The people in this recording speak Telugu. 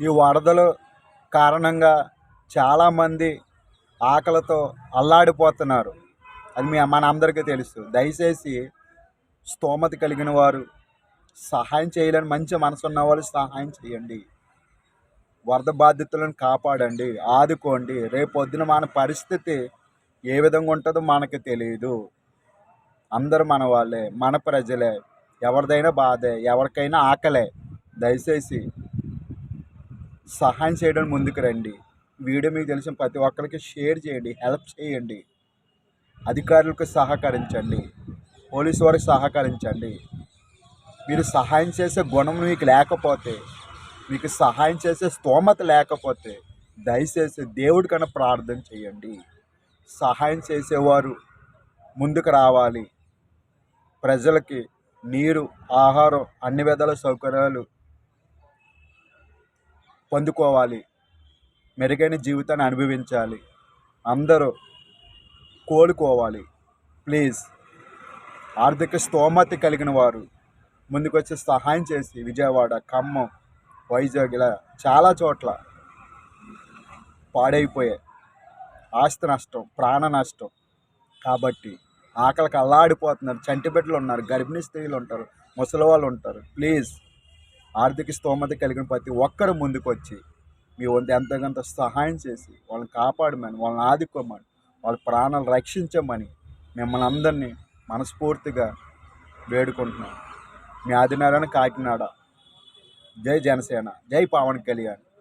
ఈ వరదలు కారణంగా చాలామంది ఆకలితో అల్లాడిపోతున్నారు. అది మీ మన అందరికీ తెలుసు. దయచేసి స్తోమత కలిగిన వారు సహాయం చేయలేని మంచి మనసు ఉన్న వాళ్ళు సహాయం చేయండి. వరద బాధితులను కాపాడండి. ఆదుకోండి. రేపు మన పరిస్థితి ఏ విధంగా ఉంటుందో మనకు తెలియదు అందరూ మన వాళ్ళే మన ప్రజలే. ఎవరిదైనా బాధే ఎవరికైనా ఆకలే. దయచేసి సహాయం చేయడం ముందుకు రండి. వీడియో మీకు తెలిసిన ప్రతి ఒక్కరికి షేర్ చేయండి హెల్ప్ చేయండి. అధికారులకు సహకరించండి. పోలీసు వారికి సహకరించండి. మీరు సహాయం చేసే గుణం మీకు లేకపోతే మీకు సహాయం చేసే స్తోమత లేకపోతే దయచేసి దేవుడి కన్నా ప్రార్థన చేయండి. సహాయం చేసేవారు ముందుకు రావాలి. ప్రజలకి నీరు ఆహారం అన్ని విధాల సౌకర్యాలు పొందుకోవాలి. మెరుగైన జీవితాన్ని అనుభవించాలి. అందరూ కోలుకోవాలి. ప్లీజ్. ఆర్థిక స్తోమత కలిగిన వారు ముందుకొచ్చి సహాయం చేసి విజయవాడ ఖమ్మం వైజాగ్ ఇలా చాలా చోట్ల పాడైపోయాయి ఆస్తి నష్టం ప్రాణ నష్టం. కాబట్టి ఆకలికి అల్లాడిపోతున్నారు. చంటి ఉన్నారు. గర్భిణీ స్త్రీలు ఉంటారు. ముసలి వాళ్ళు ఉంటారు. ప్లీజ్. ఆర్థిక స్తోమత కలిగిన ప్రతి ఒక్కరు ముందుకు వచ్చి మీ వంతు ఎంతకంత సహాయం చేసి వాళ్ళని కాపాడమని వాళ్ళని ఆదుకోమని వాళ్ళ ప్రాణాలు రక్షించమని మిమ్మల్ని అందరినీ మనస్ఫూర్తిగా వేడుకుంటున్నాను. మీ ఆదినారాయణ కాకినాడ. జై జనసేన. జై పవన్ కళ్యాణ్.